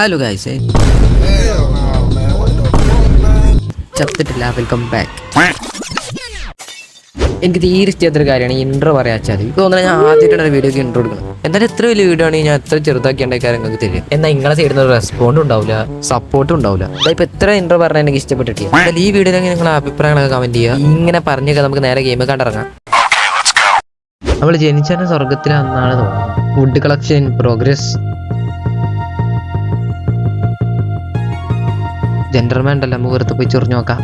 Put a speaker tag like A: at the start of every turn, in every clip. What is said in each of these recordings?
A: Hello guys ചത്തിട്ടില്ല. Welcome back എനിക്ക് തീരെ ഇഷ്ടത്തൊരു കാര്യമാണ്. ഇൻട്രോ പറയാച്ചാൽ എനിക്ക് തോന്നുന്നത് ഞാൻ ആദ്യമായിട്ടാണ് ഒരു വീഡിയോക്ക് ഇൻട്രോ കൊടുക്കുന്നത് എന്തായാലും എത്ര വലിയ വീഡിയോ ആണ് ഞാൻ എത്ര ചെറുതാക്കിയാണ്ട് കാര്യങ്ങൾക്ക് തരും. എന്നാൽ നിങ്ങളെ സൈഡിൽ നിന്ന് റെസ്പോണ്ടും ഉണ്ടാവില്ല സപ്പോർട്ടും ഉണ്ടാവില്ല ഇപ്പൊ എത്ര ഇൻട്രോ പറഞ്ഞാൽ എനിക്ക് ഇഷ്ടപ്പെട്ടിട്ടില്ല. എന്തായാലും ഈ വീഡിയോയിൽ നിങ്ങളെ അഭിപ്രായങ്ങളൊക്കെ കമന്റ് ചെയ്യുക ഇങ്ങനെ പറഞ്ഞൊക്കെ നമുക്ക് നേരെ ഗെയിം കണ്ടിറങ്ങാം നമ്മൾ ജനിച്ചതിന് സ്വർഗത്തിലാണെന്നാണ് തോന്നുന്നത്. ഫുഡ് കളക്ഷൻ പ്രോഗ്രസ് ജെൻഡർമാൻ ഉണ്ടല്ലോ നമുക്ക് വെറുതെ പോയി ചൊറിഞ്ഞു നോക്കാം?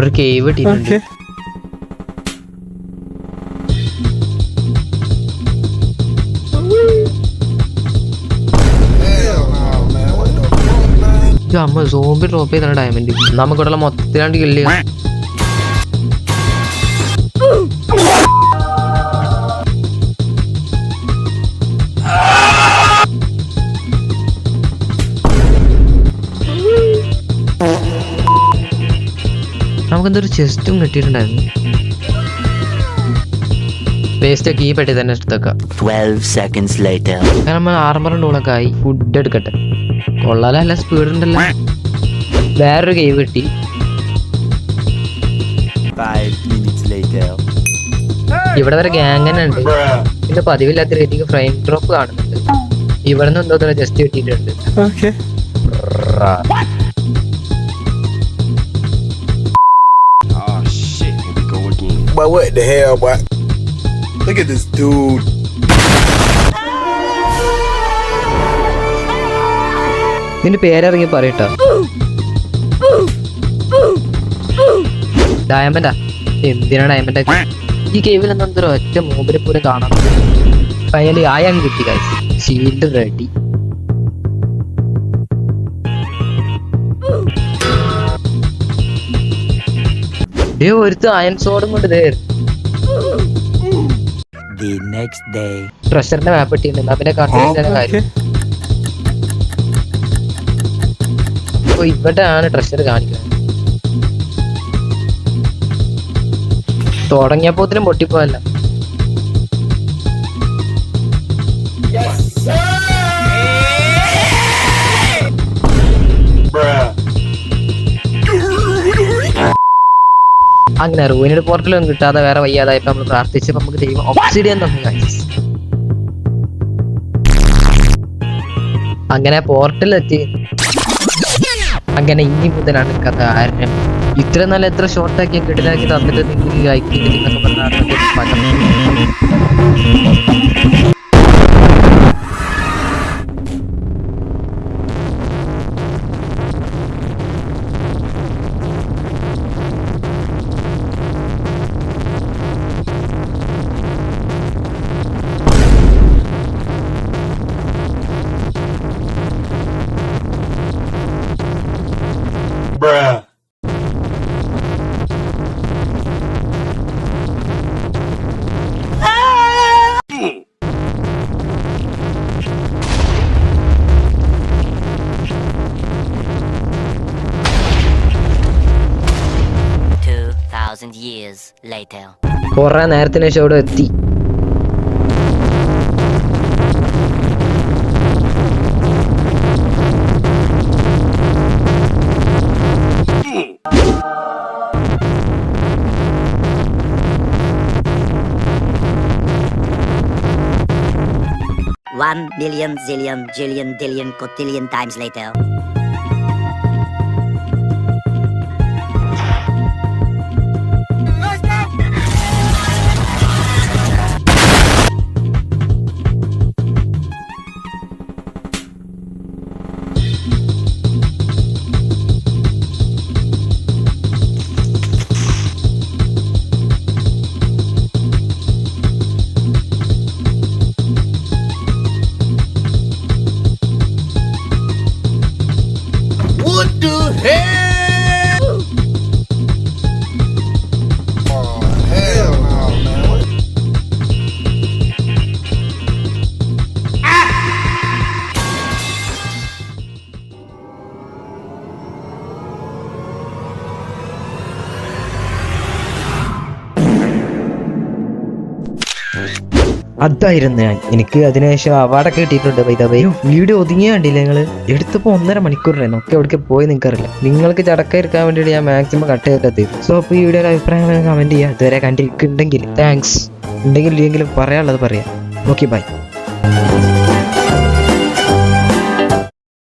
A: ഒരു കേവ് ഇട്ടിട്ടുണ്ട്. അമ്മ സോംബി ഡ്രോപ്പ് ചെയ്താണ് ഡയമണ്ട് നമുക്കിവിടെ മൊത്തത്തിലാണ്ട് കില്ല് ചെയ്യാം. നമുക്കെന്തൊരു ചെസ്റ്റും കിട്ടിയിട്ടുണ്ടായിരുന്നു. വേസ്റ്റ് ഒക്കെ ഈ പെട്ടി തന്നെ എടുത്തേക്കാം.
B: 12 seconds later.
A: കാരണം നമ്മൾ ആർമറും ടൂളൊക്കെ ആയി ഫുഡ് എടുക്കട്ടെ. കൊള്ളാലല്ല സ്പീഡ് ഉണ്ടല്ലോ. വേറൊരു കൈ കിട്ടി.
B: 5 minutes later.
A: ഇവിടെ വരെ ഗ്യാങ് തന്നെ ഉണ്ട്. പിന്നെ പതിവില്ലാത്ത രീതിക്ക് ഫ്രെയിം ഡ്രോപ്പ് കാണുന്നുണ്ട്. ഇവിടെ നിന്ന് എന്തോ ജസ്റ്റ് കിട്ടിയിട്ടുണ്ട്.
C: But what the hell, boy? Look at this dude.
A: നിന്റെ പേരിറങ്ങി പറയട്ടോ ഡയമണ്ടാ എന്തിനാ ഡയമണ്ട് ഈ കേവിൽ എന്തോ ഒറ്റ മൂബിനെ പോലും കാണാൻ ഫൈനലി ആയാൻ കിട്ടി കാശ് ഷീൽഡ് റെഡി ഡേ ഒരുത്ത് അയൺ സോഡും കൊണ്ട് ദേ.
B: ദി നെക്സ്റ്റ് ഡേ
A: ട്രഷറിന്റെ മാപ്പ് ഇട്ടിട്ടുണ്ട്. പിന്നെ കാര്യം. അപ്പൊ ഇവിടെയാണ് ട്രഷർ കാണിക്കുന്നത്. തുടങ്ങിയപ്പോത്തിനും പൊട്ടിപ്പോയല്ല. അങ്ങനെ റൂയിനൊരു പോർട്ടലൊന്നും കിട്ടാതെ വേറെ വയ്യാതായപ്പോ നമ്മൾ പ്രാർത്ഥിച്ചപ്പോ നമുക്ക് ദൈവം ഓക്സിഡിയൻ തന്നു ഗൈസ് അങ്ങനെ പോർട്ടലെത്തി അങ്ങനെ ഇനി മുതലാണ് കഥ ആരും ഇത്ര നല്ല എത്ര ഷോർട്ടാക്കി കിടിലാക്കി തന്നിട്ട് നിങ്ങൾ അയക്കുന്നില്ലെന്നൊക്കെ പറഞ്ഞാൽ
D: thousand years later.
A: കുറെ നേരത്തിന് ശേഷം അവിടെ എത്തി
D: One million zillion jillion dillion cotillion times later.
A: അതായിരുന്നു ഞാൻ. എനിക്ക് അതിനുശേഷം അവാർഡൊക്കെ കിട്ടിയിട്ടുണ്ട് വൈദവേ വീഡിയോ ഒതുങ്ങിയ കണ്ടില്ല നിങ്ങൾ എടുത്തപ്പോൾ ഒന്നര മണിക്കൂറായിരുന്നു ഒക്കെ എവിടേക്ക് പോയി നിൽക്കാറില്ല നിങ്ങൾക്ക് ചടക്കരിക്കാൻ വേണ്ടിയിട്ട് ഞാൻ മാക്സിമം കട്ട് ചെയ്തിട്ട് സോ അപ്പോൾ ഈ വീഡിയോയുടെ അഭിപ്രായങ്ങൾ കമന്റ് ചെയ്യുക. ഇതുവരെ കണ്ടിരിക്കുന്നുണ്ടെങ്കിൽ താങ്ക്സ് ഉണ്ടെങ്കിൽ ഇല്ലെങ്കിലും പറയാനുള്ളത് പറയാം. Okay bye